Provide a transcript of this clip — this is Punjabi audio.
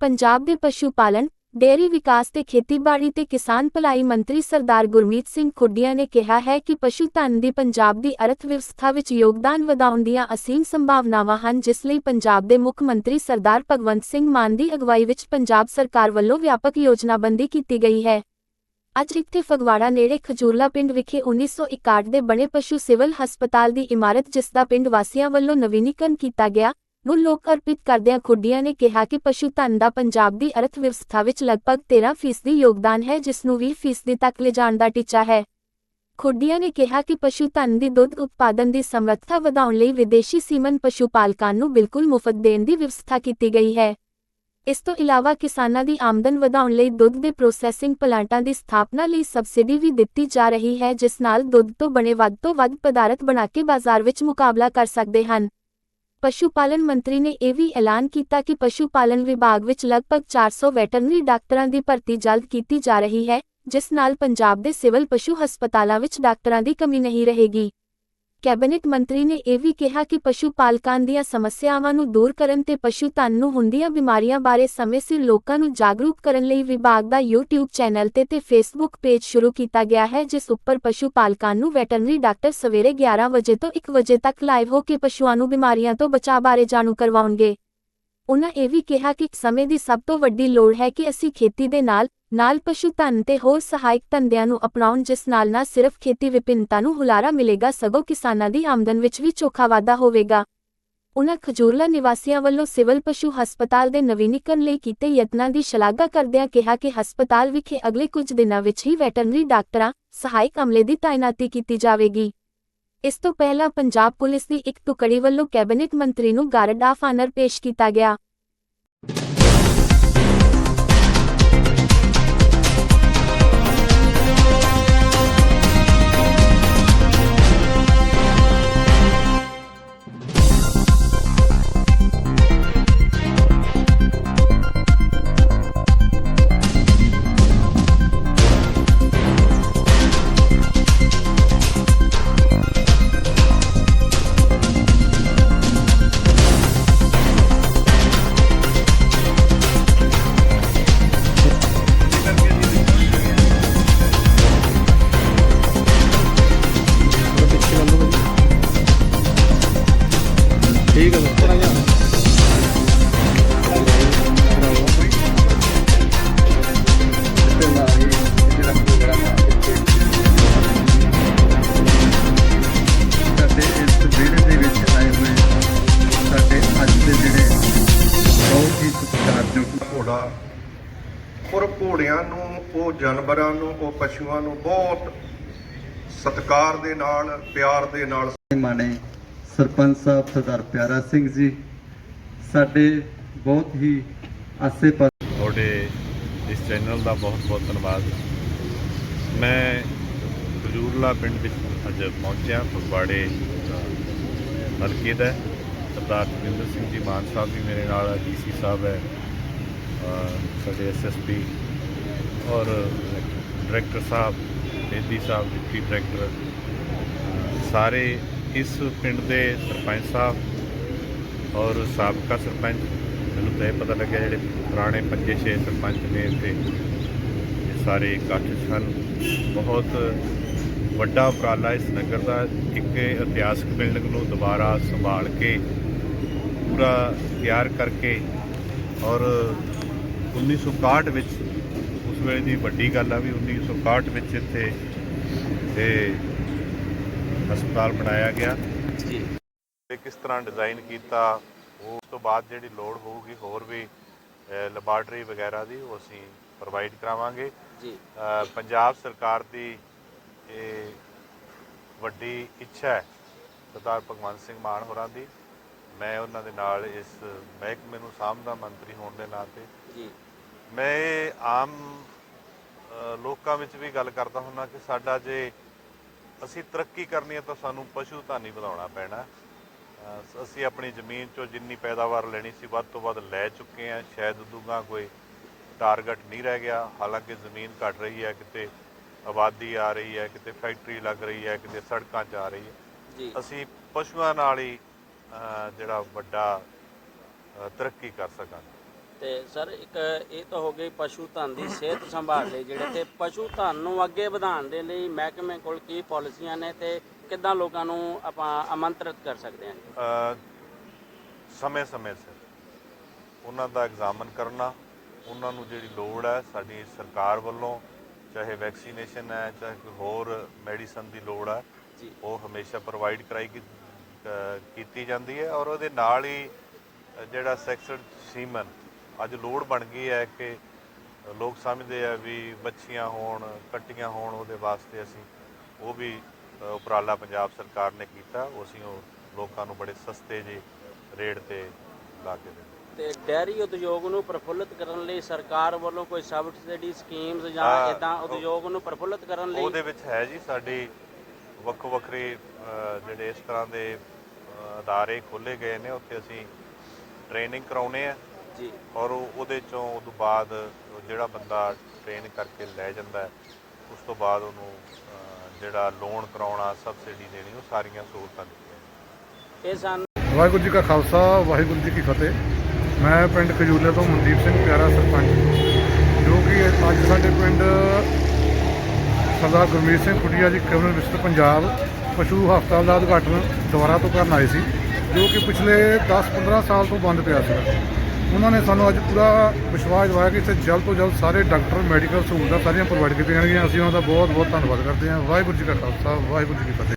ਪੰਜਾਬ ਦੇ ਪਸ਼ੂ ਪਾਲਣ, ਡੇਅਰੀ ਵਿਕਾਸ ਤੇ ਖੇਤੀਬਾੜੀ ਤੇ ਕਿਸਾਨ ਭਲਾਈ ਮੰਤਰੀ ਸਰਦਾਰ ਗੁਰਮੀਤ ਸਿੰਘ ਖੁੱਡੀਆਂ ਨੇ ਕਿਹਾ ਹੈ ਕਿ ਪਸ਼ੂ ਧਨ ਦੀ ਪੰਜਾਬ ਦੀ ਅਰਥ ਵਿਵਸਥਾ ਵਿੱਚ ਯੋਗਦਾਨ ਵਧਾਉਣ ਦੀਆਂ ਅਸੀਮ ਸੰਭਾਵਨਾਵਾਂ ਹਨ, ਜਿਸ ਲਈ ਪੰਜਾਬ ਦੇ ਮੁੱਖ ਮੰਤਰੀ ਸਰਦਾਰ ਭਗਵੰਤ ਸਿੰਘ ਮਾਨ ਦੀ ਅਗਵਾਈ ਵਿੱਚ ਪੰਜਾਬ ਸਰਕਾਰ ਵੱਲੋਂ ਵਿਆਪਕ ਯੋਜਨਾਬੰਦੀ ਕੀਤੀ ਗਈ ਹੈ। ਅੱਜ ਇੱਥੇ ਫਗਵਾੜਾ ਨੇੜੇ ਖਜੂਰਲਾ ਪਿੰਡ ਵਿਖੇ 1961 ਦੇ ਬਣੇ ਪਸ਼ੂ ਸਿਵਲ ਹਸਪਤਾਲ ਦੀ ਇਮਾਰਤ, ਜਿਸ ਦਾ ਪਿੰਡ ਵਾਸੀਆਂ ਵੱਲੋਂ ਨਵੀਨੀਕਰਨ ਕੀਤਾ ਗਿਆ ਨੂੰ ਲੋਕ ਅਰਪਿਤ ਕਰਦਿਆਂ ਖੁੱਡੀਆਂ ਨੇ ਕਿਹਾ ਕਿ ਪਸ਼ੂ ਧਨ ਦਾ ਪੰਜਾਬ ਦੀ ਅਰਥ ਵਿਵਸਥਾ ਵਿੱਚ ਲਗਭਗ 13% ਯੋਗਦਾਨ ਹੈ, ਜਿਸ ਨੂੰ 20% ਤੱਕ ਲਿਜਾਣ ਦਾ ਟੀਚਾ ਹੈ। ਖੁੱਡੀਆਂ ਨੇ ਕਿਹਾ ਕਿ ਪਸ਼ੂ ਧਨ ਦੀ ਦੁੱਧ ਉਤਪਾਦਨ ਦੀ ਸਮਰੱਥਾ ਵਧਾਉਣ ਲਈ ਵਿਦੇਸ਼ੀ ਸੀਮਨ ਪਸ਼ੂ ਪਾਲਕਾਂ ਨੂੰ ਬਿਲਕੁਲ ਮੁਫਤ ਦੇਣ ਦੀ ਵਿਵਸਥਾ ਕੀਤੀ ਗਈ ਹੈ। ਇਸ ਤੋਂ ਇਲਾਵਾ ਕਿਸਾਨਾਂ ਦੀ ਆਮਦਨ ਵਧਾਉਣ ਲਈ ਦੁੱਧ ਦੇ ਪ੍ਰੋਸੈਸਿੰਗ ਪਲਾਂਟਾਂ ਦੀ ਸਥਾਪਨਾ ਲਈ ਸਬਸਿਡੀ ਵੀ ਦਿੱਤੀ ਜਾ ਰਹੀ ਹੈ, ਜਿਸ ਨਾਲ ਦੁੱਧ ਤੋਂ ਬਣੇ ਵੱਧ ਤੋਂ ਵੱਧ ਪਦਾਰਥ ਬਣਾ ਕੇ ਬਾਜ਼ਾਰ ਵਿੱਚ ਮੁਕਾਬਲਾ ਕਰ ਸਕਦੇ ਹਨ। ਪਸ਼ੂ ਪਾਲਣ ਮੰਤਰੀ ਨੇ ਇਹ ਵੀ ਐਲਾਨ ਕੀਤਾ ਕਿ ਪਸ਼ੂ ਪਾਲਣ ਵਿਭਾਗ ਵਿੱਚ ਲਗਭਗ 400 ਵੈਟਰਨਰੀ ਡਾਕਟਰਾਂ ਦੀ ਭਰਤੀ ਜਲਦ ਕੀਤੀ ਜਾ ਰਹੀ ਹੈ, ਜਿਸ ਨਾਲ ਪੰਜਾਬ ਦੇ ਸਿਵਲ ਪਸ਼ੂ ਹਸਪਤਾਲਾਂ ਵਿੱਚ ਡਾਕਟਰਾਂ ਦੀ ਕਮੀ ਨਹੀਂ ਰਹੇਗੀ। ਕੈਬਨਿਟ ਮੰਤਰੀ ਨੇ ਇਹ ਵੀ ਕਿਹਾ ਕਿ ਪਸ਼ੂ ਪਾਲਕਾਂ ਦੀਆਂ ਸਮੱਸਿਆਵਾਂ ਨੂੰ ਦੂਰ ਕਰਨ ਤੇ ਪਸ਼ੂ ਧਨ ਨੂੰ ਹੁੰਦੀਆਂ ਬਿਮਾਰੀਆਂ ਬਾਰੇ ਸਮੇਂ ਸਿਰ ਲੋਕਾਂ ਨੂੰ ਜਾਗਰੂਕ ਕਰਨ ਲਈ ਵਿਭਾਗ ਦਾ YouTube ਚੈਨਲ ਤੇ ਤੇ Facebook ਪੇਜ ਸ਼ੁਰੂ ਕੀਤਾ ਗਿਆ ਹੈ, ਜਿਸ ਉੱਪਰ ਪਸ਼ੂ ਪਾਲਕਾਂ ਨੂੰ ਵੈਟਰਨਰੀ ਡਾਕਟਰ ਸਵੇਰੇ 11 ਵਜੇ ਤੋਂ 1 ਵਜੇ ਤੱਕ ਲਾਈਵ ਹੋ ਕੇ ਪਸ਼ੂਆਂ ਨੂੰ ਬਿਮਾਰੀਆਂ ਤੋਂ ਬਚਾਅ ਬਾਰੇ ਜਾਣੂ ਕਰਵਾਉਣਗੇ। ਉਨ੍ਹਾਂ ਇਹ ਵੀ ਕਿਹਾ ਕਿ ਸਮੇਂ ਦੀ ਸਭ ਤੋਂ ਵੱਡੀ ਲੋੜ ਹੈ ਕਿ ਅਸੀਂ ਖੇਤੀ ਦੇ ਨਾਲ ਨਾਲ ਪਸ਼ੂ ਧਨ ਤੇ ਹੋਰ ਸਹਾਇਕ ਧੰਦਿਆਂ ਨੂੰ ਅਪਣਾਉਣ, ਜਿਸ ਨਾਲ ਨਾ ਸਿਰਫ ਖੇਤੀ ਵਿਭਿੰਨਤਾ ਨੂੰ ਹੁਲਾਰਾ ਮਿਲੇਗਾ, ਸਗੋਂ ਕਿਸਾਨਾਂ ਦੀ ਆਮਦਨ ਵਿੱਚ ਵੀ ਚੋਖਾ ਵਾਧਾ ਹੋਵੇਗਾ। ਉਨ੍ਹਾਂ ਖਜੂਰਲਾ ਨਿਵਾਸੀਆਂ ਵੱਲੋਂ ਸਿਵਲ ਪਸ਼ੂ ਹਸਪਤਾਲ ਦੇ ਨਵੀਨੀਕਰਨ ਲਈ ਕੀਤੇ ਯਤਨਾਂ ਦੀ ਸ਼ਲਾਘਾ ਕਰਦਿਆਂ ਕਿਹਾ ਕਿ ਹਸਪਤਾਲ ਵਿਖੇ ਅਗਲੇ ਕੁਝ ਦਿਨਾਂ ਵਿੱਚ ਹੀ ਵੈਟਰਨਰੀ ਡਾਕਟਰਾਂ, ਸਹਾਇਕ ਅਮਲੇ ਦੀ ਤਾਇਨਾਤੀ ਕੀਤੀ ਜਾਵੇਗੀ। ਇਸ ਤੋਂ ਪਹਿਲਾਂ ਪੰਜਾਬ ਪੁਲਿਸ ਦੀ ਇੱਕ ਟੁਕੜੀ ਵੱਲੋਂ ਕੈਬਨਿਟ ਮੰਤਰੀ ਨੂੰ ਗਾਰਡ ਆਫ ਆਨਰ ਪੇਸ਼ ਕੀਤਾ ਗਿਆ। ਘੋੜਾ ਔਰ ਘੋੜਿਆਂ ਨੂੰ, ਉਹ ਜਾਨਵਰਾਂ ਨੂੰ, ਉਹ ਪਸ਼ੂਆਂ ਨੂੰ ਬਹੁਤ ਸਤਿਕਾਰ ਦੇ ਨਾਲ, ਪਿਆਰ ਦੇ ਨਾਲ ਮਾਣੇ। ਸਰਪੰਚ ਸਾਹਿਬ ਸਰਦਾਰ ਪਿਆਰਾ ਸਿੰਘ ਜੀ, ਸਾਡੇ ਬਹੁਤ ਹੀ ਆਸੇ ਪਾਸੇ ਤੁਹਾਡੇ ਇਸ ਚੈਨਲ ਦਾ ਬਹੁਤ ਬਹੁਤ ਧੰਨਵਾਦ। ਮੈਂ ਖਜੂਰਲਾ ਪਿੰਡ ਵਿੱਚ ਅੱਜ ਪਹੁੰਚਿਆ, ਫਗਵਾੜੇ ਹਲਕੇ ਦਾ ਸਰਦਾਰ ਜਗਿੰਦਰ ਸਿੰਘ ਜੀ ਮਾਨ ਸਾਹਿਬ ਵੀ ਮੇਰੇ ਨਾਲ ਹੈ ਡੀਸੀ ਸਾਹਿਬ ਹੈ, ਅਹ ਸਾਡੇ ਐਸਐਸਪੀ ਔਰ ਡਾਇਰੈਕਟਰ ਸਾਹਿਬ ਬੇਦੀ ਸਾਹਿਬ, ਡਿਪਟੀ ਡਾਇਰੈਕਟਰ ਸਾਰੇ ਇਸ ਪਿੰਡ ਦੇ ਸਰਪੰਚ ਸਾਹਿਬ ਔਰ ਸਾਬਕਾ ਸਰਪੰਚ, ਮੈਨੂੰ ਤਾਂ ਇਹ ਪਤਾ ਲੱਗਿਆ ਜਿਹੜੇ ਪੁਰਾਣੇ ਪੰਜੇ ਛੇ ਸਰਪੰਚ ਨੇ ਇੱਥੇ, ਇਹ ਸਾਰੇ ਇਕੱਠ ਸਨ। ਬਹੁਤ ਵੱਡਾ ਉਪਰਾਲਾ ਇਸ ਨਗਰ ਦਾ, ਇੱਕ ਇਤਿਹਾਸਕ ਬਿਲਡਿੰਗ ਨੂੰ ਦੁਬਾਰਾ ਸੰਭਾਲ ਕੇ, ਪੂਰਾ ਤਿਆਰ ਕਰਕੇ ਔਰ 1961 ਵਿੱਚ, ਉਸ ਵੇਲੇ ਦੀ ਵੱਡੀ ਗੱਲ ਆ ਵੀ 1961 ਵਿੱਚ ਇੱਥੇ ਇਹ ਹਸਪਤਾਲ ਬਣਾਇਆ ਗਿਆ। ਤੇ ਕਿਸ ਤਰ੍ਹਾਂ ਡਿਜ਼ਾਈਨ ਕੀਤਾ ਉਸ ਤੋਂ ਬਾਅਦ ਜਿਹੜੀ ਲੋੜ ਹੋਊਗੀ ਹੋਰ ਵੀ ਲੈਬਾਰਟਰੀ ਵਗੈਰਾ ਦੀ ਉਹ ਅਸੀਂ ਪ੍ਰੋਵਾਈਡ ਕਰਾਵਾਂਗੇ। ਜੀ। ਪੰਜਾਬ ਸਰਕਾਰ ਦੀ ਇਹ ਵੱਡੀ ਇੱਛਾ ਹੈ ਸਰਦਾਰ ਭਗਵੰਤ ਸਿੰਘ ਮਾਨ ਹੋਰਾਂ ਦੀ। ਮੈਂ ਉਹਨਾਂ ਦੇ ਨਾਲ ਇਸ ਮਹਿਕਮੇ ਨੂੰ ਸਾਂਭਦਾ ਮੰਤਰੀ ਹੋਣ ਦੇ ਨਾਤੇ ਜੀ। ਮੈਂ ਆਮ ਲੋਕਾਂ ਵਿੱਚ ਵੀ ਗੱਲ ਕਰਦਾ ਹੁੰਦਾ ਕਿ ਸਾਡਾ ਜੇ ਅਸੀਂ ਤਰੱਕੀ ਕਰਨੀ ਹੈ ਤਾਂ ਸਾਨੂੰ ਪਸ਼ੂ ਧਾਨੀ ਵਧਾਉਣਾ ਪੈਣਾ। ਅਸੀਂ ਆਪਣੀ ਜ਼ਮੀਨ ਚੋਂ ਜਿੰਨੀ ਪੈਦਾਵਾਰ ਲੈਣੀ ਸੀ ਵੱਧ ਤੋਂ ਵੱਧ ਲੈ ਚੁੱਕੇ ਹਾਂ। ਸ਼ਾਇਦ ਉਦੋਂ ਕੋਈ ਟਾਰਗੇਟ ਨਹੀਂ ਰਹਿ ਗਿਆ। ਹਾਲਾਂਕਿ ਜ਼ਮੀਨ ਘਟ ਰਹੀ ਹੈ ਕਿਤੇ ਆਬਾਦੀ ਆ ਰਹੀ ਹੈ ਕਿਤੇ ਫੈਕਟਰੀ ਲੱਗ ਰਹੀ ਹੈ ਕਿਤੇ ਸੜਕਾਂ 'ਚ ਆ ਰਹੀ ਹੈ। ਜੀ। ਅਸੀਂ ਪਸ਼ੂਆਂ ਨਾਲ ਹੀ ਜਿਹੜਾ ਵੱਡਾ ਤਰੱਕੀ ਕਰ ਸਕਾਂਗੇ। ਤੇ ਸਰ ਇੱਕ ਇਹ ਤਾਂ ਹੋ ਗਈ ਪਸ਼ੂ ਧਨ ਦੀ ਸਿਹਤ ਸੰਭਾਲ ਲਈ ਜਿਹੜੇ ਤੇ ਪਸ਼ੂ ਧਨ ਨੂੰ ਅੱਗੇ ਵਧਾਉਣ ਦੇ ਲਈ ਮਹਿਕਮੇ ਕੋਲ ਕੀ ਪਾਲਿਸੀਆਂ ਨੇ ਤੇ ਕਿੱਦਾਂ ਲੋਕਾਂ ਨੂੰ ਆਪਾਂ ਆਮੰਤਰਿਤ ਕਰ ਸਕਦੇ ਹਾਂ ਸਮੇਂ-ਸਮੇਂ ਸਿਰ ਉਹਨਾਂ ਦਾ ਐਗਜ਼ਾਮਨ ਕਰਨਾ ਉਹਨਾਂ ਨੂੰ ਜਿਹੜੀ ਲੋੜ ਹੈ ਸਾਡੀ ਸਰਕਾਰ ਵੱਲੋਂ ਚਾਹੇ ਵੈਕਸੀਨੇਸ਼ਨ ਹੈ ਚਾਹੇ ਕੋਈ ਹੋਰ ਮੈਡੀਸਨ ਦੀ ਲੋੜ ਹੈ ਜੀ। ਉਹ ਹਮੇਸ਼ਾ ਪ੍ਰੋਵਾਈਡ ਕਰਾਈ ਕੀਤੀ ਜਾਂਦੀ ਹੈ ਔਰ ਉਹਦੇ ਨਾਲ ਹੀ ਜਿਹੜਾ ਸੈਕਸਡ ਸੀਮਨ ਅੱਜ ਲੋੜ ਬਣ ਗਈ ਹੈ ਕਿ ਲੋਕ ਸਮਝਦੇ ਆ ਵੀ ਬੱਚੀਆਂ ਹੋਣ ਕੱਟੀਆਂ ਹੋਣ ਉਹਦੇ ਵਾਸਤੇ ਅਸੀਂ ਉਹ ਵੀ ਉਪਰਾਲਾ ਪੰਜਾਬ ਸਰਕਾਰ ਨੇ ਕੀਤਾ ਉਹ ਅਸੀਂ ਉਹ ਲੋਕਾਂ ਨੂੰ ਬੜੇ ਸਸਤੇ ਜਿਹੇ ਰੇਟ ਤੇ ਲਾ ਕੇ ਦਿੰਦੇ ਤੇ ਡੈਰੀ ਉਦਯੋਗ ਨੂੰ ਪ੍ਰਫੁੱਲਤ ਕਰਨ ਲਈ ਸਰਕਾਰ ਵੱਲੋਂ ਕੋਈ ਸਬਸਿਡੀ ਸਕੀਮਸ ਜਾਂ ਇਦਾਂ ਉਦਯੋਗ ਨੂੰ ਪ੍ਰਫੁੱਲਤ ਕਰਨ ਲਈ? ਉਹਦੇ ਵਿੱਚ ਹੈ ਜੀ ਸਾਡੀ ਵੱਖੋ ਵੱਖਰੇ ਜਿਹੜੇ ਇਸ ਤਰ੍ਹਾਂ ਦੇ ਅਦਾਰੇ ਖੋਲੇ ਗਏ ਨੇ ਉੱਥੇ ਅਸੀਂ ਟ੍ਰੇਨਿੰਗ ਕਰਾਉਨੇ ਆ। ਜੀ। ਔਰ ਉਹ- ਉਹਦੇ ਚੋਂ ਉਦੋਂ ਬਾਅਦ ਉਹ ਜਿਹੜਾ ਬੰਦਾ ਟ੍ਰੇਨ ਕਰਕੇ ਲੈ ਜਾਂਦਾ ਹੈ ਉਸ ਤੋਂ ਬਾਅਦ ਉਹਨੂੰ ਜਿਹੜਾ ਲੋਨ ਕਰਾਉਣਾ ਸਬਸਿਡੀ ਦੇਣੀ ਉਹ ਸਾਰੀਆਂ ਸਹੂਲਤਾਂ ਦਿੱਤੀਆਂ। ਇਹ ਸਨ ਵਾਹਿਗੁਰੂ ਜੀ ਕਾ ਖਾਲਸਾ ਵਾਹਿਗੁਰੂ ਜੀ ਕੀ ਫਤਿਹ। ਮੈਂ ਪਿੰਡ ਖਜੂਲੇ ਤੋਂ ਮਨਦੀਪ ਸਿੰਘ ਪਿਆਰਾ ਸਰਪੰਚ। ਜੋ ਕਿ ਅੱਜ ਸਾਡੇ ਪਿੰਡ ਸਰਦਾਰ ਗੁਰਮੀਤ ਸਿੰਘ ਖੁੱਡੀਆ ਜੀ ਕੈਬਨਿਟ ਮਿਨਿਸਟਰ ਪੰਜਾਬ ਪਸ਼ੂ ਹਸਪਤਾਲ ਦਾ ਉਦਘਾਟਨ ਦੁਬਾਰਾ ਤੋਂ ਕਰਨ ਆਏ ਸੀ ਜੋ ਕਿ ਪਿਛਲੇ 10-15 ਸਾਲ ਤੋਂ ਬੰਦ ਪਿਆ ਸੀ ਉਹਨਾਂ ਨੇ ਸਾਨੂੰ ਅੱਜ ਪੂਰਾ ਵਿਸ਼ਵਾਸ ਦਿਵਾਇਆ ਕਿ ਇੱਥੇ ਜਲਦ ਤੋਂ ਜਲਦ ਸਾਰੇ ਡਾਕਟਰ, ਮੈਡੀਕਲ ਸਹੂਲਤਾਂ ਸਾਰੀਆਂ ਪ੍ਰੋਵਾਈਡ ਕੀਤੀਆਂ ਜਾਣਗੀਆਂ। ਅਸੀਂ ਉਹਨਾਂ ਦਾ ਬਹੁਤ ਬਹੁਤ ਧੰਨਵਾਦ ਕਰਦੇ ਹਾਂ। ਵਾਹਿਗੁਰੂ ਜੀ ਕਾ ਖਾਲਸਾ, ਵਾਹਿਗੁਰੂ ਜੀ ਕੀ ਫਤਿਹ।